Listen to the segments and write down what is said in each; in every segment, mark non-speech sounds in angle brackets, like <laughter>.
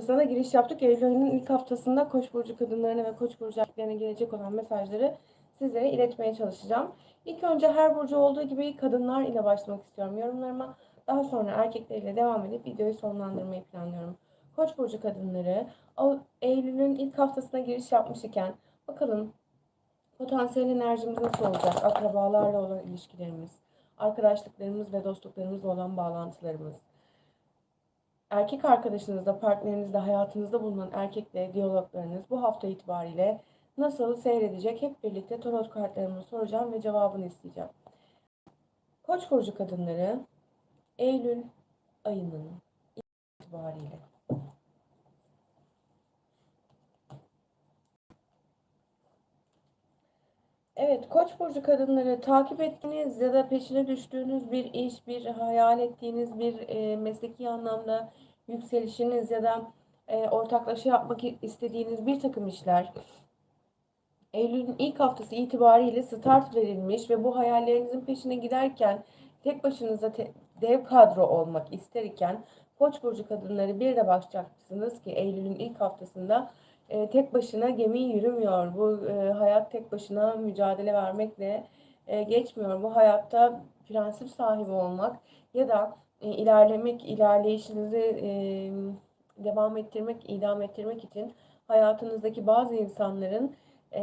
Sana giriş yaptık. Eylül ayının ilk haftasında Koç burcu kadınlarına ve Koç burcu erkeklerine gelecek olan mesajları sizlere iletmeye çalışacağım. İlk önce her burcu olduğu gibi kadınlar ile başlamak istiyorum yorumlarıma. Daha sonra erkekler ile devam edip videoyu sonlandırmayı planlıyorum. Koç burcu kadınları Eylül'ün ilk haftasına giriş yapmış iken bakalım potansiyel enerjimiz nasıl olacak? Akrabalarla olan ilişkilerimiz, arkadaşlıklarımız ve dostluklarımızla olan bağlantılarımız erkek arkadaşınızla, partnerinizle, hayatınızda bulunan erkekle diyaloglarınız bu hafta itibariyle nasıl seyredecek hep birlikte tarot kartlarımı soracağım ve cevabını isteyeceğim. Koç burcu kadınları Eylül ayının itibariyle Evet, Koç burcu kadınları takip ettiğiniz ya da peşine düştüğünüz bir iş, bir hayal ettiğiniz bir e, mesleki anlamda yükselişiniz ya da e, ortaklaşa yapmak istediğiniz bir takım işler Eylül'ün ilk haftası itibariyle start verilmiş ve bu hayallerinizin peşine giderken tek başınıza te- dev kadro olmak isterken Koç burcu kadınları bir de bakacaksınız ki Eylül'ün ilk haftasında e, tek başına gemi yürümüyor. Bu e, hayat tek başına mücadele vermekle e, geçmiyor. Bu hayatta prensip sahibi olmak ya da e, ilerlemek, ilerleyişinizi e, devam ettirmek, idam ettirmek için hayatınızdaki bazı insanların e,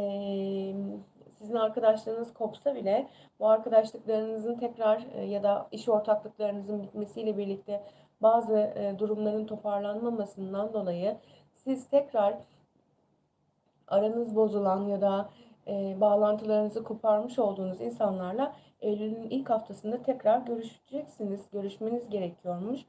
sizin arkadaşlarınız kopsa bile bu arkadaşlıklarınızın tekrar e, ya da iş ortaklıklarınızın bitmesiyle birlikte bazı e, durumların toparlanmamasından dolayı siz tekrar aranız bozulan ya da e, bağlantılarınızı koparmış olduğunuz insanlarla Eylül'ün ilk haftasında tekrar görüşeceksiniz. Görüşmeniz gerekiyormuş.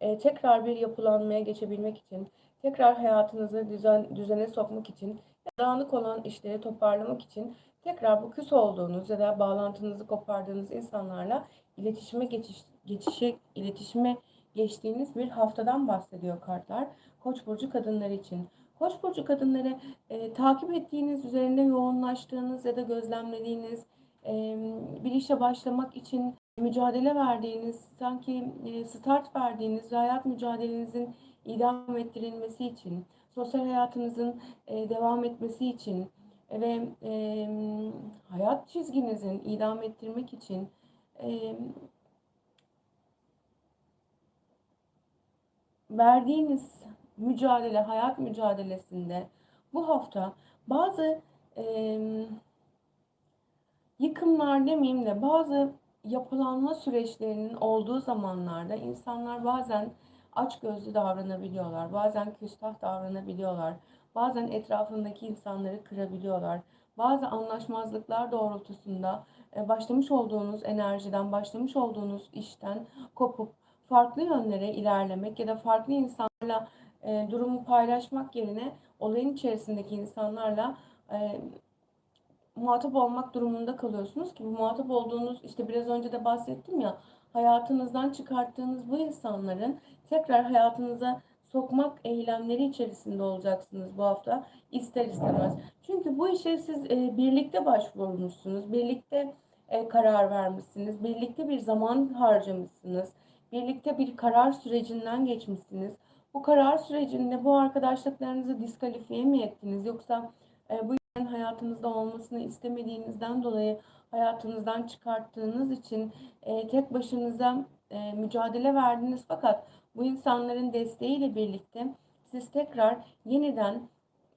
E, tekrar bir yapılanmaya geçebilmek için, tekrar hayatınızı düzen, düzene sokmak için, dağınık olan işleri toparlamak için tekrar bu küs olduğunuz ya da bağlantınızı kopardığınız insanlarla iletişime geçiş, geçişe, iletişime geçtiğiniz bir haftadan bahsediyor kartlar. Koç burcu kadınlar için. Koç burcu kadınları e, takip ettiğiniz, üzerinde yoğunlaştığınız ya da gözlemlediğiniz bir işe başlamak için mücadele verdiğiniz, sanki start verdiğiniz ve hayat mücadelenizin idam ettirilmesi için, sosyal hayatınızın devam etmesi için ve hayat çizginizin idam ettirmek için verdiğiniz mücadele, hayat mücadelesinde bu hafta bazı yıkımlar demeyeyim de bazı yapılanma süreçlerinin olduğu zamanlarda insanlar bazen açgözlü davranabiliyorlar, bazen küstah davranabiliyorlar, bazen etrafındaki insanları kırabiliyorlar. Bazı anlaşmazlıklar doğrultusunda başlamış olduğunuz enerjiden, başlamış olduğunuz işten kopup farklı yönlere ilerlemek ya da farklı insanlarla e, durumu paylaşmak yerine olayın içerisindeki insanlarla e, muhatap olmak durumunda kalıyorsunuz ki bu muhatap olduğunuz işte biraz önce de bahsettim ya hayatınızdan çıkarttığınız bu insanların tekrar hayatınıza sokmak eylemleri içerisinde olacaksınız bu hafta ister istemez. Çünkü bu işe siz e, birlikte başvurmuşsunuz, birlikte e, karar vermişsiniz, birlikte bir zaman harcamışsınız, birlikte bir karar sürecinden geçmişsiniz. Bu karar sürecinde bu arkadaşlıklarınızı diskalifiye mi ettiniz yoksa e, bu hayatınızda olmasını istemediğinizden dolayı hayatınızdan çıkarttığınız için e, tek başınıza e, mücadele verdiniz fakat bu insanların desteğiyle birlikte siz tekrar yeniden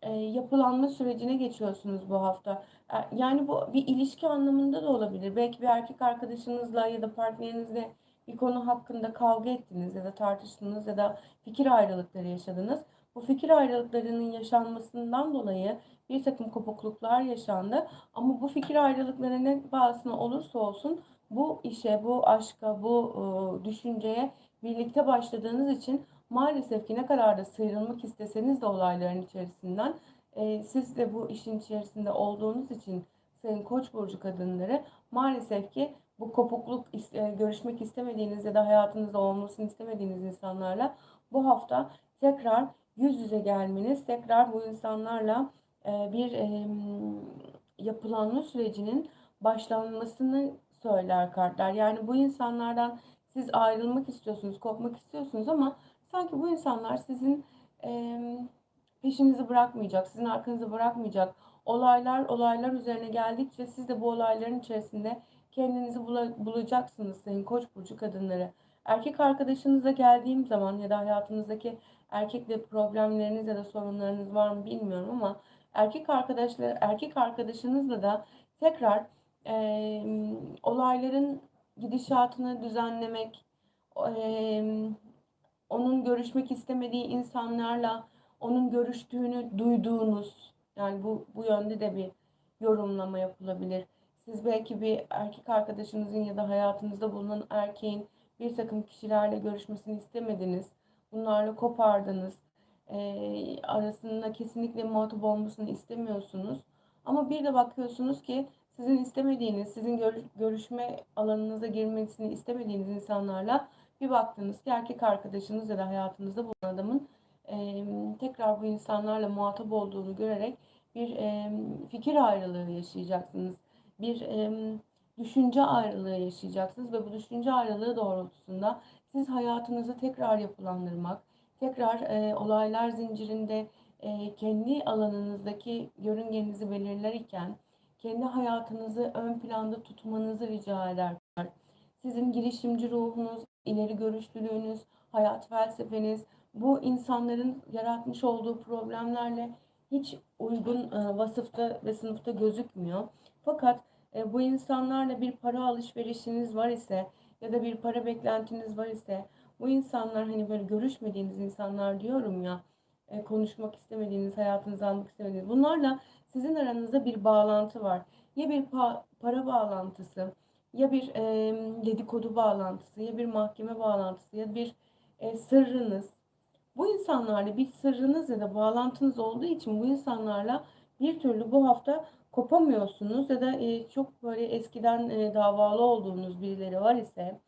e, yapılanma sürecine geçiyorsunuz bu hafta. E, yani bu bir ilişki anlamında da olabilir. Belki bir erkek arkadaşınızla ya da partnerinizle bir konu hakkında kavga ettiniz ya da tartıştınız ya da fikir ayrılıkları yaşadınız. Bu fikir ayrılıklarının yaşanmasından dolayı bir takım kopukluklar yaşandı. Ama bu fikir ayrılıkları ne bağısına olursa olsun bu işe, bu aşka, bu e, düşünceye birlikte başladığınız için maalesef ki ne kadar da sıyrılmak isteseniz de olayların içerisinden e, siz de bu işin içerisinde olduğunuz için sayın koç burcu kadınları maalesef ki bu kopukluk e, görüşmek istemediğiniz ya da hayatınızda olmasını istemediğiniz insanlarla bu hafta tekrar yüz yüze gelmeniz, tekrar bu insanlarla bir e, yapılanma sürecinin başlanmasını söyler kartlar. Yani bu insanlardan siz ayrılmak istiyorsunuz, kopmak istiyorsunuz ama sanki bu insanlar sizin peşinizi bırakmayacak, sizin arkanızı bırakmayacak. Olaylar olaylar üzerine geldikçe siz de bu olayların içerisinde kendinizi bula- bulacaksınız sayın Koç burcu kadınları. Erkek arkadaşınıza geldiğim zaman ya da hayatınızdaki erkekle problemleriniz ya da sorunlarınız var mı bilmiyorum ama erkek arkadaşlar erkek arkadaşınızla da tekrar eee, olayların gidişatını düzenlemek, eee, onun görüşmek istemediği insanlarla onun görüştüğünü duyduğunuz yani bu bu yönde de bir yorumlama yapılabilir. Siz belki bir erkek arkadaşınızın ya da hayatınızda bulunan erkeğin bir takım kişilerle görüşmesini istemediniz. Bunlarla kopardınız. Eee, arasında kesinlikle muhatap olmasını istemiyorsunuz. Ama bir de bakıyorsunuz ki sizin istemediğiniz, sizin görüş- görüşme alanınıza girmesini istemediğiniz insanlarla bir baktınız ki erkek arkadaşınız ya da hayatınızda bulunan adamın eee, tekrar bu insanlarla muhatap olduğunu görerek bir eee, fikir ayrılığı yaşayacaksınız. Bir eee, düşünce ayrılığı yaşayacaksınız ve bu düşünce ayrılığı doğrultusunda siz hayatınızı tekrar yapılandırmak, tekrar eee, olaylar zincirinde eee, kendi alanınızdaki yörüngenizi belirlerken kendi hayatınızı ön planda tutmanızı rica eder. Sizin girişimci ruhunuz, ileri görüşlülüğünüz, hayat felsefeniz bu insanların yaratmış olduğu problemlerle hiç uygun e, vasıfta ve sınıfta gözükmüyor. Fakat e, bu insanlarla bir para alışverişiniz var ise ya da bir para beklentiniz var ise bu insanlar hani böyle görüşmediğiniz insanlar diyorum ya e, konuşmak istemediğiniz, hayatınızı almak istemediğiniz bunlarla sizin aranızda bir bağlantı var. Ya bir pa- para bağlantısı, ya bir e, dedikodu bağlantısı, ya bir mahkeme bağlantısı, ya bir e, sırrınız. Bu insanlarla bir sırrınız ya da bağlantınız olduğu için bu insanlarla bir türlü bu hafta kopamıyorsunuz ya da e, çok böyle eskiden e, davalı olduğunuz birileri var ise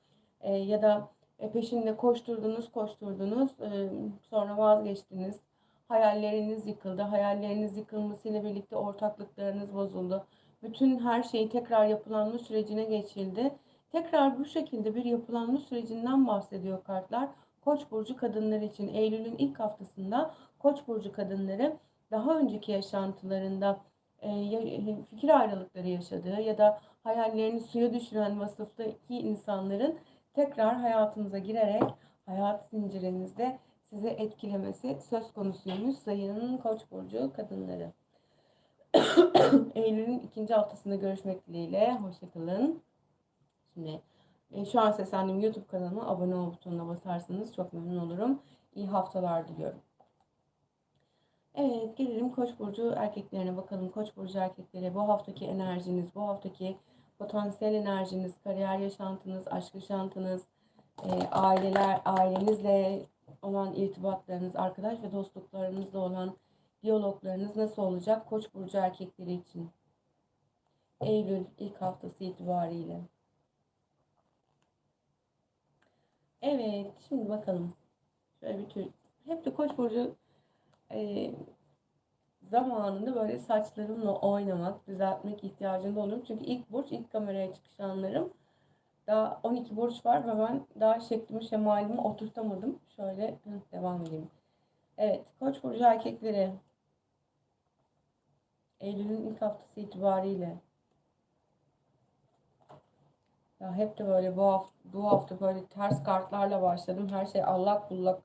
e, ya da peşinde koşturdunuz koşturdunuz e, sonra vazgeçtiniz. Hayalleriniz yıkıldı. Hayalleriniz yıkılmasıyla birlikte ortaklıklarınız bozuldu. Bütün her şey tekrar yapılanma sürecine geçildi. Tekrar bu şekilde bir yapılanma sürecinden bahsediyor kartlar. Koç burcu kadınları için Eylül'ün ilk haftasında Koç burcu kadınları daha önceki yaşantılarında e, fikir ayrılıkları yaşadığı ya da hayallerini suya düşüren vasıftaki insanların tekrar hayatınıza girerek hayat zincirinizde sizi etkilemesi söz konusuymuş sayının Koç burcu kadınları. <coughs> Eylül'ün ikinci haftasında görüşmek dileğiyle. Hoşçakalın. Şimdi e, şu an seslendiğim YouTube kanalıma abone ol butonuna basarsanız çok memnun olurum. İyi haftalar diliyorum. Evet gelelim Koç burcu erkeklerine bakalım. Koç burcu erkekleri bu haftaki enerjiniz, bu haftaki potansiyel enerjiniz, kariyer yaşantınız, aşk yaşantınız, e, aileler, ailenizle olan irtibatlarınız, arkadaş ve dostluklarınızla olan diyaloglarınız nasıl olacak Koç burcu erkekleri için? Eylül ilk haftası itibariyle. Evet, şimdi bakalım. Şöyle bir tür. Hep de Koç burcu e, zamanında böyle saçlarımla oynamak, düzeltmek ihtiyacında oluyorum. Çünkü ilk burç, ilk kameraya çıkış anlarım. Daha 12 burç var ve ben daha şeklimi, şemalimi oturtamadım. Şöyle devam edeyim. Evet, Koç burcu erkekleri Eylül'ün ilk haftası itibariyle ya hep de böyle bu hafta, bu hafta böyle ters kartlarla başladım. Her şey allak bullak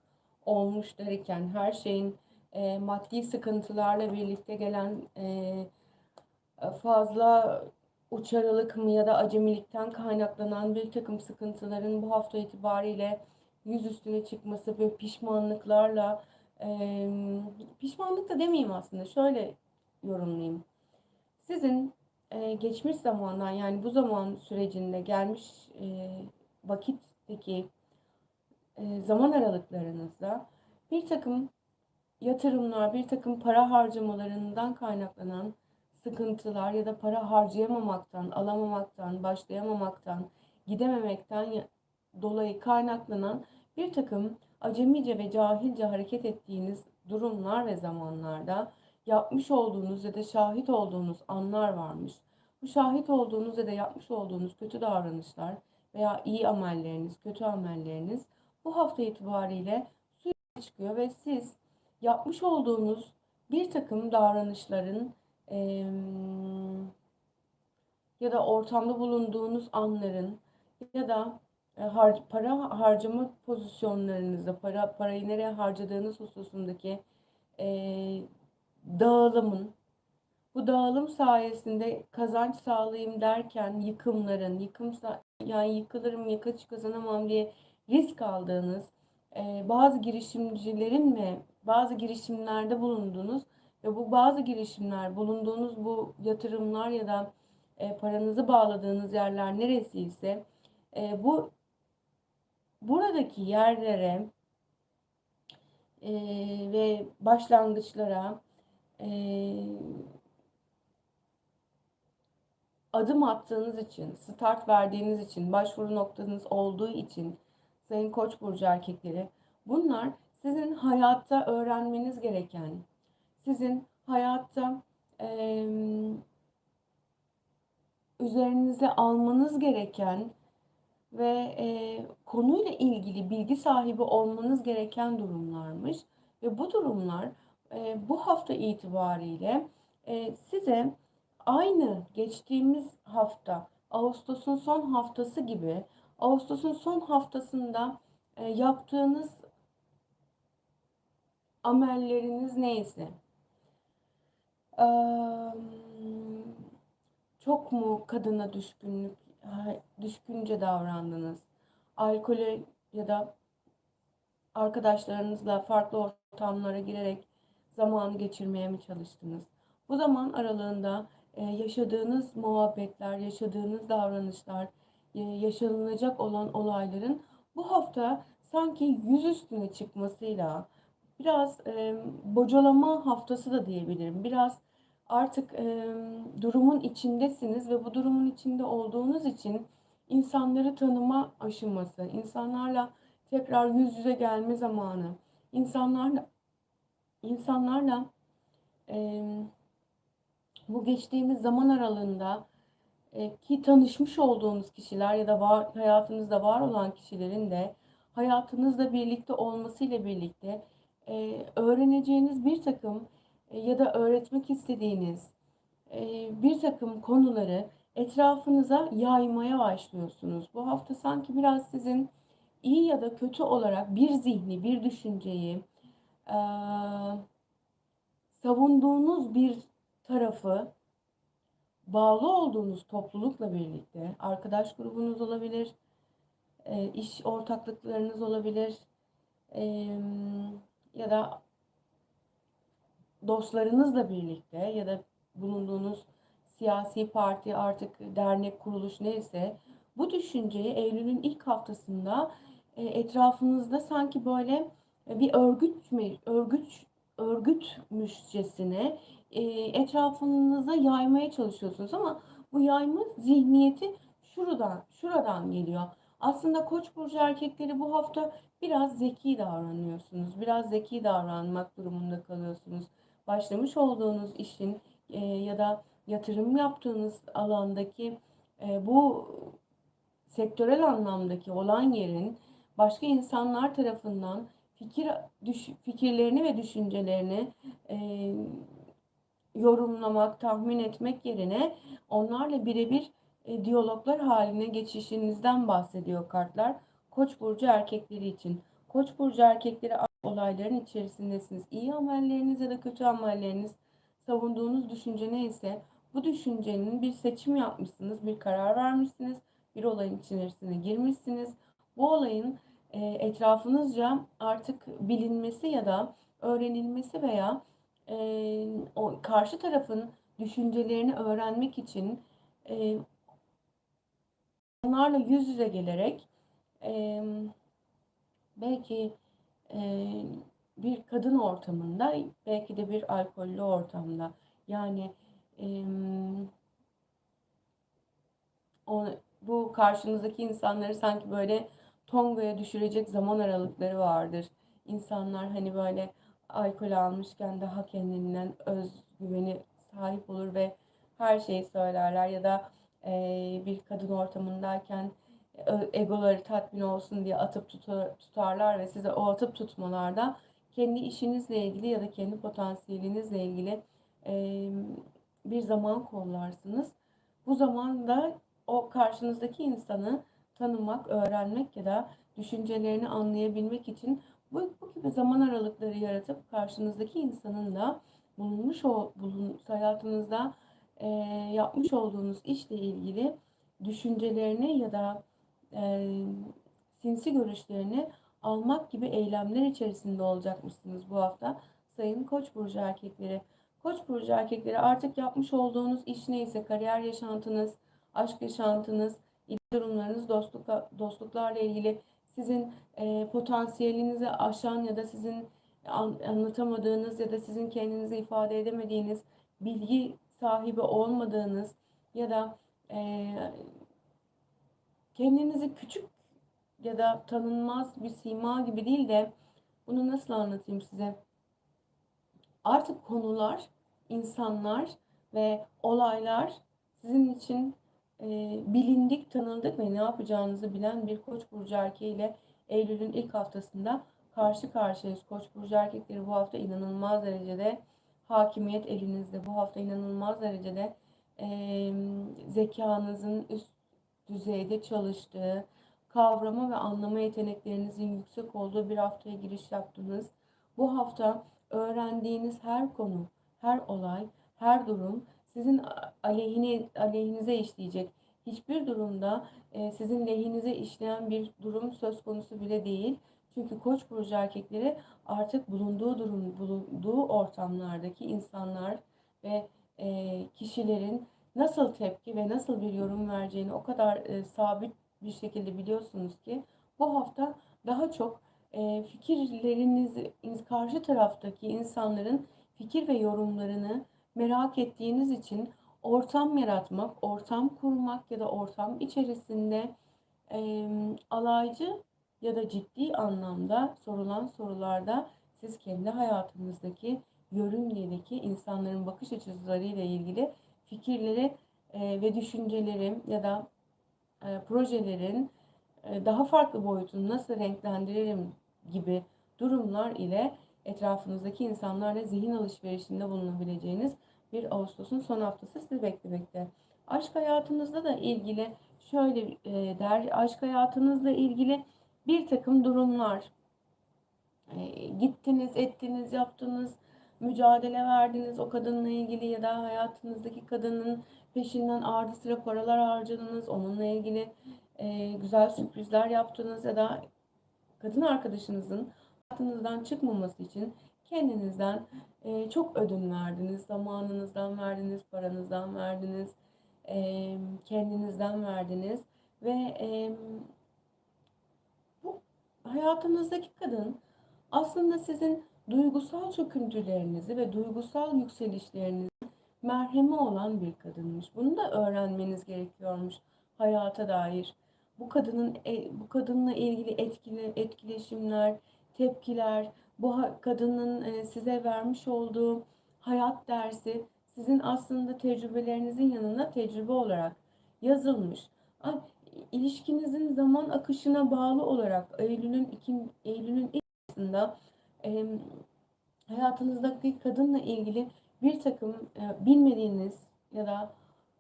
olmuş derken her şeyin e, maddi sıkıntılarla birlikte gelen e, fazla uçarılık mı ya da acemilikten kaynaklanan bir takım sıkıntıların bu hafta itibariyle yüz üstüne çıkması ve pişmanlıklarla e, pişmanlık da demeyeyim aslında şöyle yorumlayayım. Sizin e, geçmiş zamandan yani bu zaman sürecinde gelmiş e, vakitteki e, zaman aralıklarınızda bir takım yatırımlar, bir takım para harcamalarından kaynaklanan sıkıntılar ya da para harcayamamaktan, alamamaktan, başlayamamaktan, gidememekten dolayı kaynaklanan bir takım acemice ve cahilce hareket ettiğiniz durumlar ve zamanlarda yapmış olduğunuz ya da şahit olduğunuz anlar varmış. Bu şahit olduğunuz ya da yapmış olduğunuz kötü davranışlar veya iyi amelleriniz, kötü amelleriniz bu hafta itibariyle suya çıkıyor ve siz yapmış olduğunuz bir takım davranışların em, ya da ortamda bulunduğunuz anların ya da e, har- para harcama pozisyonlarınızda para parayı nereye harcadığınız hususundaki e, dağılımın bu dağılım sayesinde kazanç sağlayayım derken yıkımların, yıkım yani yıkılırım, yıkıç kazanamam diye risk aldığınız e, bazı girişimcilerin ve bazı girişimlerde bulundunuz ve bu bazı girişimler, bulunduğunuz bu yatırımlar ya da e, paranızı bağladığınız yerler neresiyse e, bu buradaki yerlere e, ve başlangıçlara e, adım attığınız için, start verdiğiniz için, başvuru noktanız olduğu için Sayın Koç burcu erkekleri bunlar sizin hayatta öğrenmeniz gereken, sizin hayatta eee, üzerinize almanız gereken ve eee, konuyla ilgili bilgi sahibi olmanız gereken durumlarmış ve bu durumlar eee, bu hafta itibariyle eee, size aynı geçtiğimiz hafta Ağustos'un son haftası gibi Ağustos'un son haftasında e, yaptığınız amelleriniz neyse eee, çok mu kadına düşkünlük düşkünce davrandınız? Alkole ya da arkadaşlarınızla farklı ortamlara girerek zamanı geçirmeye mi çalıştınız? Bu zaman aralığında e, yaşadığınız muhabbetler, yaşadığınız davranışlar, e, yaşanılacak olan olayların bu hafta sanki yüz üstüne çıkmasıyla biraz e, bocalama haftası da diyebilirim. Biraz artık e, durumun içindesiniz ve bu durumun içinde olduğunuz için insanları tanıma aşaması, insanlarla tekrar yüz yüze gelme zamanı, insanlarla insanlarla e, bu geçtiğimiz zaman aralığında e, ki tanışmış olduğunuz kişiler ya da var, hayatınızda var olan kişilerin de hayatınızda birlikte olmasıyla birlikte e, öğreneceğiniz bir takım e, ya da öğretmek istediğiniz e, bir takım konuları etrafınıza yaymaya başlıyorsunuz. Bu hafta sanki biraz sizin iyi ya da kötü olarak bir zihni, bir düşünceyi, e, savunduğunuz bir tarafı bağlı olduğunuz toplulukla birlikte arkadaş grubunuz olabilir, e, iş ortaklıklarınız olabilir e, ya da dostlarınızla birlikte ya da bulunduğunuz siyasi parti artık dernek kuruluş neyse bu düşünceyi Eylül'ün ilk haftasında e, etrafınızda sanki böyle bir örgüt mü örgüt örgütmüşçesine e, etrafınıza yaymaya çalışıyorsunuz ama bu yayma zihniyeti şuradan şuradan geliyor. Aslında Koç burcu erkekleri bu hafta biraz zeki davranıyorsunuz. Biraz zeki davranmak durumunda kalıyorsunuz. Başlamış olduğunuz işin e, ya da yatırım yaptığınız alandaki e, bu sektörel anlamdaki olan yerin başka insanlar tarafından fikir düş, fikirlerini ve düşüncelerini e, yorumlamak, tahmin etmek yerine onlarla birebir e, diyaloglar haline geçişinizden bahsediyor kartlar. Koç burcu erkekleri için. Koç burcu erkekleri olayların içerisindesiniz. İyi amelleriniz ya da kötü amelleriniz savunduğunuz düşünce neyse bu düşüncenin bir seçim yapmışsınız, bir karar vermişsiniz, bir olayın içerisine girmişsiniz. Bu olayın e, etrafınızca artık bilinmesi ya da öğrenilmesi veya e, o karşı tarafın düşüncelerini öğrenmek için e, onlarla yüz yüze gelerek e, belki e, bir kadın ortamında belki de bir alkollü ortamda yani e, o, bu karşınızdaki insanları sanki böyle Tonga'ya düşürecek zaman aralıkları vardır. İnsanlar hani böyle alkol almışken daha kendinden özgüveni sahip olur ve her şeyi söylerler ya da e, bir kadın ortamındayken egoları tatmin olsun diye atıp tutar, tutarlar ve size o atıp tutmalarda kendi işinizle ilgili ya da kendi potansiyelinizle ilgili e, bir zaman kollarsınız. Bu zamanda o karşınızdaki insanı tanımak, öğrenmek ya da düşüncelerini anlayabilmek için bu, bu gibi zaman aralıkları yaratıp karşınızdaki insanın da bulunmuş o bulun, hayatınızda e, yapmış olduğunuz işle ilgili düşüncelerini ya da e, sinsi görüşlerini almak gibi eylemler içerisinde olacakmışsınız bu hafta. Sayın Koç burcu erkekleri. Koç burcu erkekleri artık yapmış olduğunuz iş neyse kariyer yaşantınız, aşk yaşantınız, durumlarınız, dostluk dostluklarla ilgili sizin e, potansiyelinizi aşan ya da sizin an, anlatamadığınız ya da sizin kendinizi ifade edemediğiniz bilgi sahibi olmadığınız ya da e, kendinizi küçük ya da tanınmaz bir sima gibi değil de bunu nasıl anlatayım size? Artık konular, insanlar ve olaylar sizin için bilindik, tanındık ve ne yapacağınızı bilen bir koç burcu erkeğiyle Eylül'ün ilk haftasında karşı karşıyayız. Koç burcu erkekleri bu hafta inanılmaz derecede hakimiyet elinizde. Bu hafta inanılmaz derecede e, zekanızın üst düzeyde çalıştığı, kavrama ve anlama yeteneklerinizin yüksek olduğu bir haftaya giriş yaptınız. Bu hafta öğrendiğiniz her konu, her olay, her durum sizin aleyhine, aleyhinize işleyecek. Hiçbir durumda e, sizin lehinize işleyen bir durum söz konusu bile değil. Çünkü Koç burcu erkekleri artık bulunduğu durum, bulunduğu ortamlardaki insanlar ve e, kişilerin nasıl tepki ve nasıl bir yorum vereceğini o kadar e, sabit bir şekilde biliyorsunuz ki bu hafta daha çok e, fikirlerinizi karşı taraftaki insanların fikir ve yorumlarını merak ettiğiniz için ortam yaratmak, ortam kurmak ya da ortam içerisinde e, alaycı ya da ciddi anlamda sorulan sorularda siz kendi hayatınızdaki yörüngedeki insanların bakış açılarıyla ilgili fikirleri e, ve düşünceleri ya da e, projelerin e, daha farklı boyutunu nasıl renklendiririm gibi durumlar ile etrafınızdaki insanlarla zihin alışverişinde bulunabileceğiniz bir Ağustos'un son haftası sizi beklemekte. Aşk hayatınızda da ilgili şöyle e, der, aşk hayatınızla ilgili bir takım durumlar e, gittiniz, ettiniz, yaptınız, mücadele verdiniz o kadınla ilgili ya da hayatınızdaki kadının peşinden ardı sıra paralar harcadınız, onunla ilgili e, güzel sürprizler yaptınız ya da kadın arkadaşınızın hayatınızdan çıkmaması için kendinizden e, çok ödün verdiniz, zamanınızdan verdiniz, paranızdan verdiniz, e, kendinizden verdiniz ve e, bu hayatınızdaki kadın aslında sizin duygusal çöküntülerinizi ve duygusal yükselişlerinizi merhemi olan bir kadınmış. Bunu da öğrenmeniz gerekiyormuş hayata dair. Bu kadının e, bu kadınla ilgili etkili etkileşimler, tepkiler, bu kadının e, size vermiş olduğu hayat dersi sizin aslında tecrübelerinizin yanına tecrübe olarak yazılmış. İlişkinizin zaman akışına bağlı olarak Eylül'ün iki Eylül'ün ilk aslında hayatınızdaki kadınla ilgili bir takım e, bilmediğiniz ya da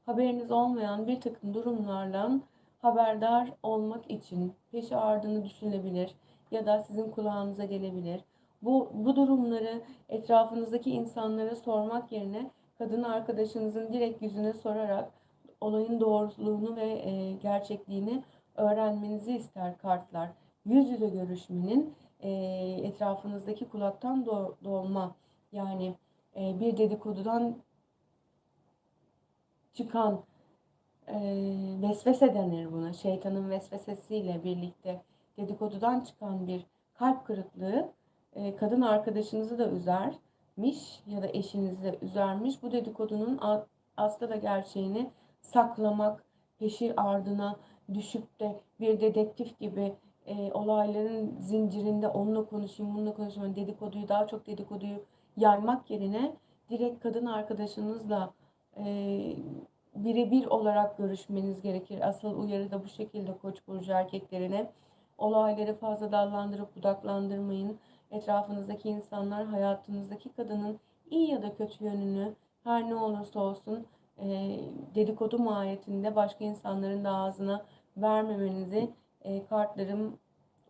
haberiniz olmayan bir takım durumlardan haberdar olmak için peşi ardını düşünebilir ya da sizin kulağınıza gelebilir. Bu, bu durumları etrafınızdaki insanlara sormak yerine kadın arkadaşınızın direkt yüzüne sorarak olayın doğruluğunu ve e, gerçekliğini öğrenmenizi ister kartlar. Yüz yüze görüşmenin e, etrafınızdaki kulaktan do dolma yani e, bir dedikodudan çıkan e, vesvese denir buna. Şeytanın vesvesesiyle birlikte dedikodudan çıkan bir kalp kırıklığı e, kadın arkadaşınızı da üzermiş ya da eşinizi de üzermiş. Bu dedikodunun aslı ve gerçeğini saklamak, peşi ardına düşüp de bir dedektif gibi e, olayların zincirinde onunla konuşayım, bununla konuşayım, dedikoduyu daha çok dedikoduyu yaymak yerine direkt kadın arkadaşınızla e, birebir olarak görüşmeniz gerekir. Asıl uyarı da bu şekilde Koç burcu erkeklerine. Olayları fazla dallandırıp budaklandırmayın. etrafınızdaki insanlar hayatınızdaki kadının iyi ya da kötü yönünü her ne olursa olsun e, dedikodu mahiyetinde başka insanların da ağzına vermemenizi e, kartlarım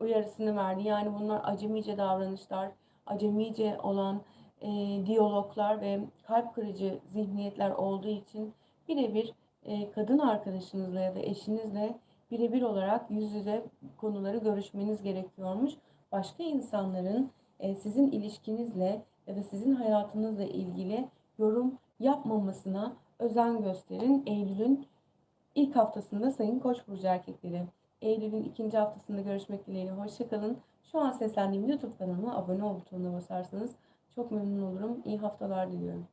uyarısını verdi. Yani bunlar acemice davranışlar, acemice olan e, diyaloglar ve kalp kırıcı zihniyetler olduğu için birebir e, kadın arkadaşınızla ya da eşinizle birebir olarak yüz yüze konuları görüşmeniz gerekiyormuş. Başka insanların e, sizin ilişkinizle da sizin hayatınızla ilgili yorum yapmamasına özen gösterin. Eylül'ün ilk haftasında Sayın Koç burcu erkekleri. Eylül'ün ikinci haftasında görüşmek dileğiyle. Hoşçakalın. Şu an seslendiğim YouTube kanalıma abone ol butonuna basarsanız çok memnun olurum. İyi haftalar diliyorum.